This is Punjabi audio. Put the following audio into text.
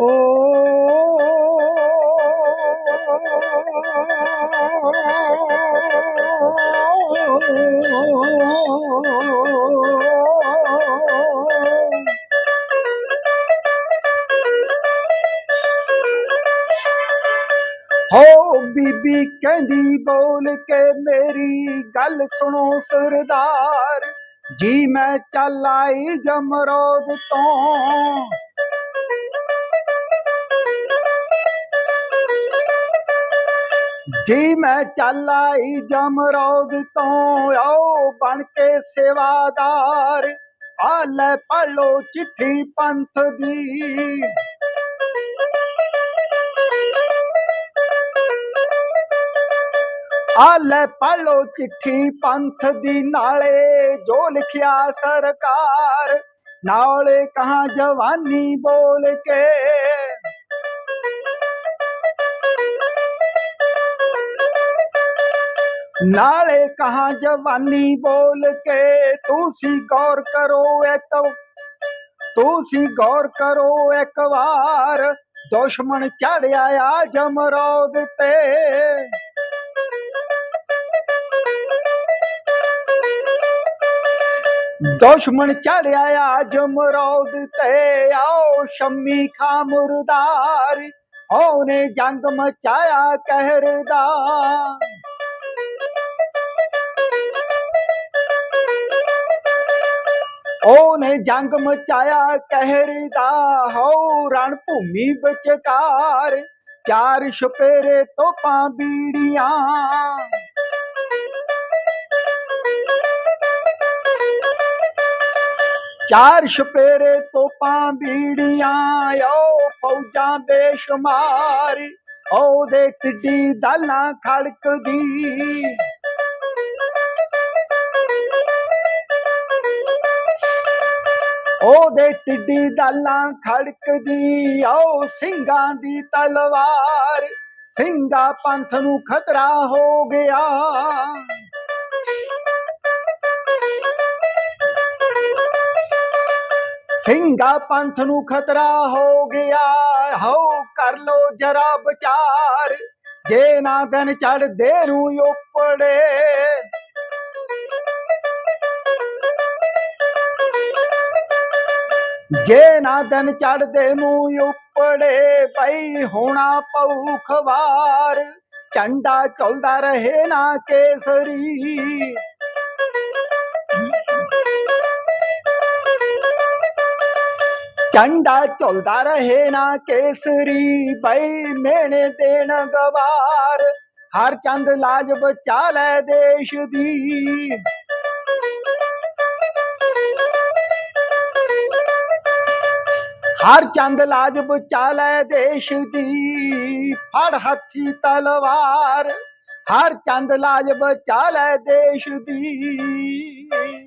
ਓ ਹੋ ਬੀਬੀ ਕਹਿੰਦੀ ਬੋਲ ਕੇ ਮੇਰੀ ਗੱਲ ਸੁਣੋ ਸਰਦਾਰ। ਜੀ ਮੈਂ ਚੱਲ ਆਈ ਜਮਰੋਦ ਤੋਂ। ਜੀ ਮੈਂ ਚੱਲ ਆਈ ਜਮਰੋਦ ਤੋਂ, ਆਓ ਬਣ ਕੇ ਸੇਵਾਦਾਰ। ਆ ਲੈ ਪੜੋ ਚਿੱਠੀ ਪੰਥ ਦੀ। ਆ ਲੈ ਪੜੋ ਚਿੱਠੀ ਪੰਥ ਦੀ, ਨਾਲੇ ਜੋ ਲਿਖਿਆ ਸਰਕਾਰ। ਨਾਲੇ ਕਹਾ ਜਵਾਨੀ ਬੋਲ ਕੇ ਨਾਲੇ ਕਹਾ ਜਵਾਨੀ ਬੋਲ ਕੇ ਤੁਸੀਂ ਗੌਰ ਕਰੋ ਇੱਕ ਤੁਸੀਂ ਗੌਰ ਕਰੋ ਇੱਕ ਵਾਰ ਦੁਸ਼ਮਣ ਚੜਿਆ ਆ ਜਮਰੋਦ ਤੇ ਦੁਸ਼ਮਣ ਚੜਿਆ ਆ ਜਮਰੋਦ ਤੇ ਆਓ ਸ਼ੰਮੀ ਖਾ ਮੁਰਦਾਰ ਉਹਨੇ ਜੰਗ ਮਚਾਇਆ ਕਹਿਰ ਦਾ ਉਹਨੇ ਜੰਗ ਮਚਾਇਆ ਕਹਿਰ ਦਾ, ਹਉ ਰਣ ਭੂਮੀ ਵਿਚਕਾਰ। ਚਾਰ ਛਪੇਰੇ ਤੋਪਾਂ ਬੀੜੀਆਂ। ਚਾਰ ਛਪੇਰੇ ਤੋਪਾਂ ਬੀੜੀਆਂ ਓ ਫੌਜਾਂ ਬੇਸ਼ੁਮਾਰ ਉਹਦੇ ਟਿੱਡੀ ਦਾਲਾਂ ਖੜਕਦੀ। ਉਹਦੇ ਟਿੱਡੀ ਦਾਲਾਂ ਖੜਕਦੀ ਓ ਸਿੰਘਾਂ ਦੀ ਤਲਵਾਰ। ਸਿੰਘਾ ਪੰਥ ਨੂੰ ਖਤਰਾ ਹੋ ਗਿਆ। ਸਿੰਘਾ ਪੰਥ ਨੂੰ ਖਤਰਾ ਹੋ ਗਿਆ। ਹੋ ਕਰ ਲੋ ਜਰਾ ਵਿਚਾਰ। ਜੇ ਨਾ ਦਿਨ ਚੜਦੇ ਨੂੰ ਉਪੜੇ। ਜੇ ਨਾ ਦਿਨ ਚੜਦੇ ਨੂੰ ਉਪੜੇ ਪਈ ਹੋਣਾ ਪਊ ਖਵਾਰ। ਝੰਡਾ ਚਲਦਾ ਰਹੇ ਨਾ ਕੇਸਰੀ। ਝੰਡਾ ਚਲਦਾ ਰਹੇ ਨਾ ਕੇਸਰੀ, ਬਈ ਮੇਣੇ ਦੇਣ ਗਵਾਰ। ਹਰ ਚੰਦ ਲਾਜ ਬਚਾ ਲੈ ਦੇਸ਼ ਦੀ। ਹਰ ਚੰਦ ਲਾਜ ਬਚਾ ਦੇਸ਼ ਦੀ ਫੜ ਹੱਥੀ ਤਲਵਾਰ, ਹਰ ਚੰਦ ਲਾਜ ਚਾਲੈ ਦੇਸ਼ ਦੀ।